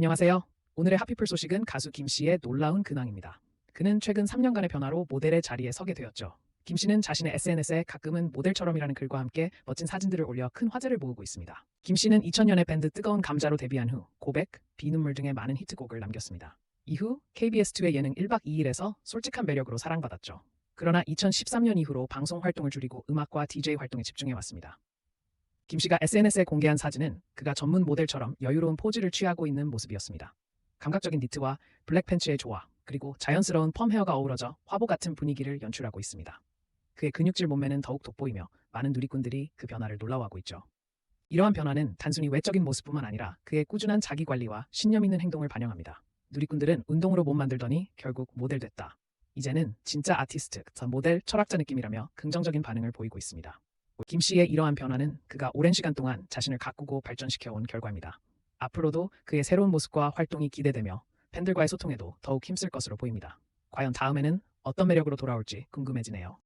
안녕하세요. 오늘의 하피플 소식은 가수 김 씨의 놀라운 근황입니다. 그는 최근 3년간의 변화로 모델의 자리에 서게 되었죠. 김 씨는 자신의 SNS에 가끔은 모델처럼이라는 글과 함께 멋진 사진들을 올려 큰 화제를 모으고 있습니다. 김 씨는 2000년에 밴드 뜨거운 감자로 데뷔한 후 고백, 비눈물 등의 많은 히트곡을 남겼습니다. 이후 KBS2의 예능 1박 2일에서 솔직한 매력으로 사랑받았죠. 그러나 2013년 이후로 방송 활동을 줄이고 음악과 DJ 활동에 집중해 왔습니다. 김 씨가 SNS에 공개한 사진은 그가 전문 모델처럼 여유로운 포즈를 취하고 있는 모습이었습니다. 감각적인 니트와 블랙 팬츠의 조화, 그리고 자연스러운 펌 헤어가 어우러져 화보 같은 분위기를 연출하고 있습니다. 그의 근육질 몸매는 더욱 돋보이며 많은 누리꾼들이 그 변화를 놀라워하고 있죠. 이러한 변화는 단순히 외적인 모습뿐만 아니라 그의 꾸준한 자기 관리와 신념 있는 행동을 반영합니다. 누리꾼들은 운동으로 몸 만들더니 결국 모델 됐다. 이제는 진짜 아티스트, 더 모델, 철학자 느낌이라며 긍정적인 반응을 보이고 있습니다. 김 씨의 이러한 변화는 그가 오랜 시간 동안 자신을 가꾸고 발전시켜 온 결과입니다. 앞으로도 그의 새로운 모습과 활동이 기대되며 팬들과의 소통에도 더욱 힘쓸 것으로 보입니다. 과연 다음에는 어떤 매력으로 돌아올지 궁금해지네요.